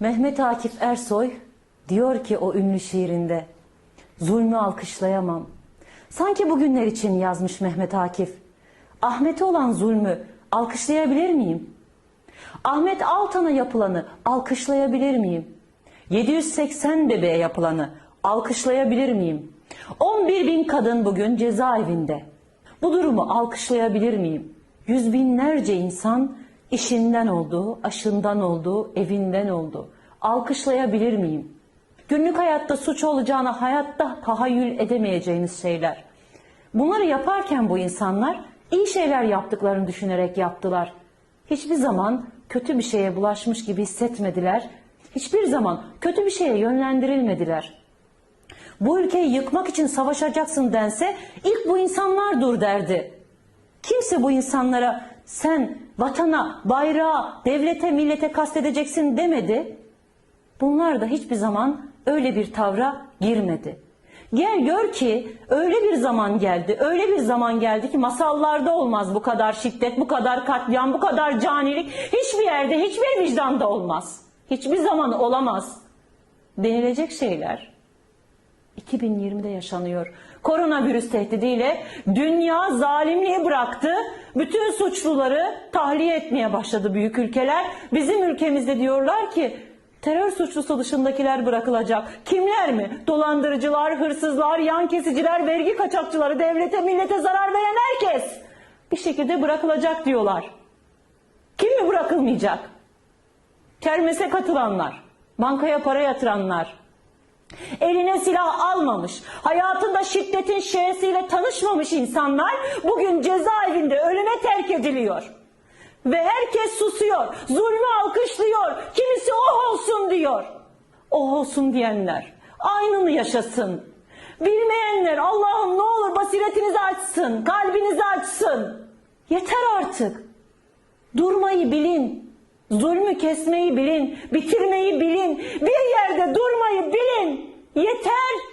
Mehmet Akif Ersoy diyor ki o ünlü şiirinde zulmü alkışlayamam. Sanki bugünler için yazmış Mehmet Akif. Ahmet'e olan zulmü alkışlayabilir miyim? Ahmet Altan'a yapılanı alkışlayabilir miyim? 780 bebeğe yapılanı alkışlayabilir miyim? 11 bin kadın bugün cezaevinde. Bu durumu alkışlayabilir miyim? Yüz binlerce insan işinden oldu, aşından oldu, evinden oldu. Alkışlayabilir miyim? Günlük hayatta suç olacağına hayatta tahayyül edemeyeceğiniz şeyler. Bunları yaparken bu insanlar iyi şeyler yaptıklarını düşünerek yaptılar. Hiçbir zaman kötü bir şeye bulaşmış gibi hissetmediler. Hiçbir zaman kötü bir şeye yönlendirilmediler. Bu ülkeyi yıkmak için savaşacaksın dense ilk bu insanlar dur derdi. Kimse bu insanlara sen vatana, bayrağa, devlete, millete kastedeceksin demedi. Bunlar da hiçbir zaman öyle bir tavra girmedi. Gel gör ki öyle bir zaman geldi, öyle bir zaman geldi ki masallarda olmaz bu kadar şiddet, bu kadar katliam, bu kadar canilik. Hiçbir yerde, hiçbir vicdanda olmaz. Hiçbir zaman olamaz. Denilecek şeyler 2020'de yaşanıyor. Koronavirüs tehdidiyle dünya zalimliği bıraktı. Bütün suçluları tahliye etmeye başladı büyük ülkeler. Bizim ülkemizde diyorlar ki terör suçlusu dışındakiler bırakılacak. Kimler mi? Dolandırıcılar, hırsızlar, yan kesiciler, vergi kaçakçıları, devlete, millete zarar veren herkes bir şekilde bırakılacak diyorlar. Kim mi bırakılmayacak? Kermese katılanlar, bankaya para yatıranlar, Eline silah almamış, hayatında şiddetin şe'siyle tanışmamış insanlar bugün cezaevinde ölüme terk ediliyor. Ve herkes susuyor, zulmü alkışlıyor, kimisi oh olsun diyor. Oh olsun diyenler, aynını yaşasın. Bilmeyenler Allah'ım ne olur basiretinizi açsın, kalbinizi açsın. Yeter artık. Durmayı bilin. Zulmü kesmeyi bilin, bitirmeyi bilin, bir yerde durmayı bilin. Yeter.